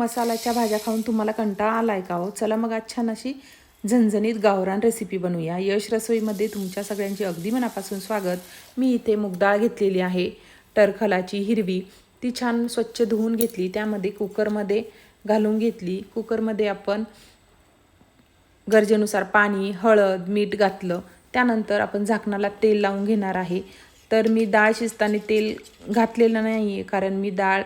मसाल्याच्या भाज्या खाऊन तुम्हाला कंटाळा आला आहे का हो? चला मग आज छान अशी झणझणीत गावरान रेसिपी बनवूया. यश रसोईमध्ये तुमच्या सगळ्यांची अगदी मनापासून स्वागत. मी इथे मुगडाळ घेतलेली आहे टरखलाची हिरवी. ती छान स्वच्छ धुवून घेतली त्यामध्ये कुकरमध्ये घालून घेतली. कुकरमध्ये आपण गरजेनुसार पाणी हळद मीठ घातलं. त्यानंतर आपण झाकणाला तेल लावून घेणार आहे. तर मी डाळ शिजताना तेल घातलेलं नाही आहे कारण मी डाळ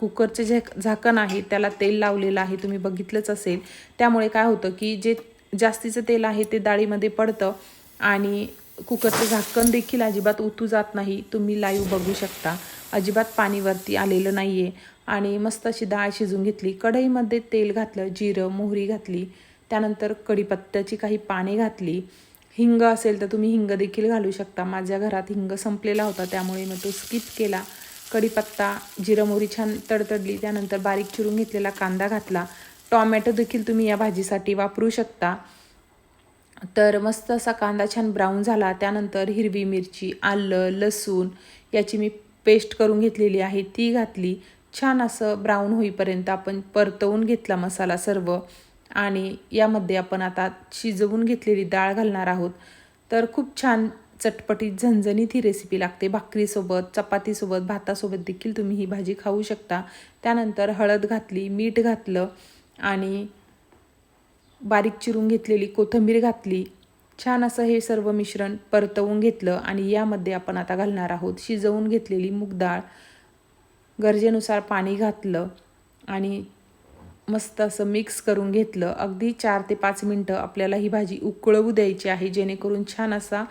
कुकरचं जे झाकण आहे त्याला तेल लावलेलं आहे तुम्ही बघितलंच असेल. त्यामुळे काय होतं की जे जास्तीचं तेल आहे ते डाळीमध्ये पडतं आणि कुकरचं झाकण देखील अजिबात उतू जात नाही तुम्ही लाईव्ह बघू शकता. अजिबात पाणीवरती आलेलं नाही आहे आणि मस्त अशी डाळ शिजून घेतली कढईमध्ये तेल घातलं जिरं मोहरी घातली त्यानंतर कढीपत्त्याची काही पाने घातली हिंग असेल तर तुम्ही हिंग देखील घालू शकता. माझ्या घरात हिंग संपलेला होता त्यामुळे मी तो स्किप केला. कढीपत्ता जिरं मोहरी छान तडतडली. त्यानंतर बारीक चिरून घेतलेला कांदा घातला. टॉमॅटो देखील तुम्ही या भाजीसाठी वापरू शकता. तर मस्त असा कांदा छान ब्राऊन झाला. त्यानंतर हिरवी मिरची आलं लसूण याची मी पेस्ट करून घेतलेली आहे. ती घातली. छान असं ब्राऊन होईपर्यंत आपण परतवून घेतला मसाला सर्व. आणि यामध्ये आपण आता शिजवून घेतलेली डाळ घालणार आहोत. तर खूप छान चटपटीत झणझणीत ही रेसिपी लागते. भाकरीसोबत चपातीसोबत भातासोबत देखील तुम्ही ही भाजी खाऊ शकता. त्यानंतर हळद घातली मीठ घातलं आणि बारीक चिरून घेतलेली कोथिंबीर घातली. छान असं हे सर्व मिश्रण परतवून घेतलं आणि यामध्ये आपण आता घालणार आहोत शिजवून घेतलेली मूग डाळ. गरजेनुसार पाणी घातलं आणि मस्त असं मिक्स करून घेतलं. अगदी चार ते पाच मिनटं आपल्याला ही भाजी उकळवू द्यायची आहे जेणेकरून छान असा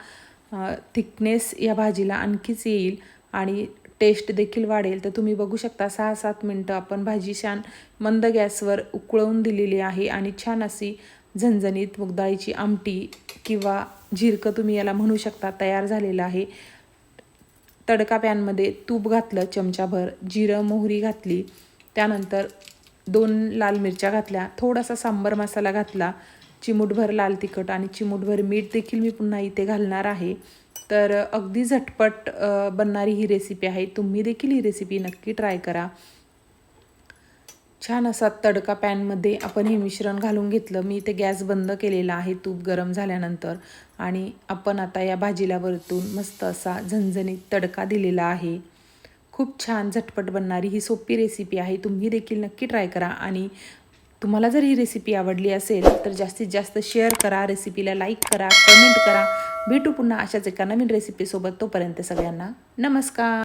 थिकनेस या भाजीला आणखीच येईल आणि टेस्ट देखील वाढेल. तर तुम्ही बघू शकता सहा सात मिनटं आपण भाजी छान मंद गॅसवर उकळवून दिलेली आहे आणि छान अशी झणझणीत मुगदाळीची आमटी किंवा झिरकं तुम्ही याला म्हणू शकता तयार झालेलं आहे. तडका पॅनमध्ये तूप घातलं चमचाभर जिरं मोहरी घातली. त्यानंतर दोन लाल मिरच्या घातल्या थोडासा सांबर मसाला घातला चिमूटभर लाल तिखट आणि चिमूटभर मीठ देखील मी पुन्हा इथे घालणार आहे. तर अगदी झटपट बनणारी ही रेसिपी आहे. तुम्ही देखील ही रेसिपी नक्की ट्राय करा. छान असा तडका पॅनमध्ये आपण हे मिश्रण घालून घेतलं. मी इथे गॅस बंद केलेला आहे तूप गरम झाल्यानंतर. आणि आपण आता या भाजीला वरतून मस्त असा झणझणीत तडका दिलेला आहे. खूप छान झटपट बनणारी ही सोपी रेसिपी आहे. तुम्ही देखील नक्की ट्राय करा आणि तुम्हाला जर ही रेसिपी आवडली असेल तर जास्तीत जास्त शेअर करा रेसिपीला लाईक करा कमेंट करा. भेटू पुन्हा अशाच एका नवीन रेसिपीसोबत तोपर्यंत सगळ्यांना नमस्कार.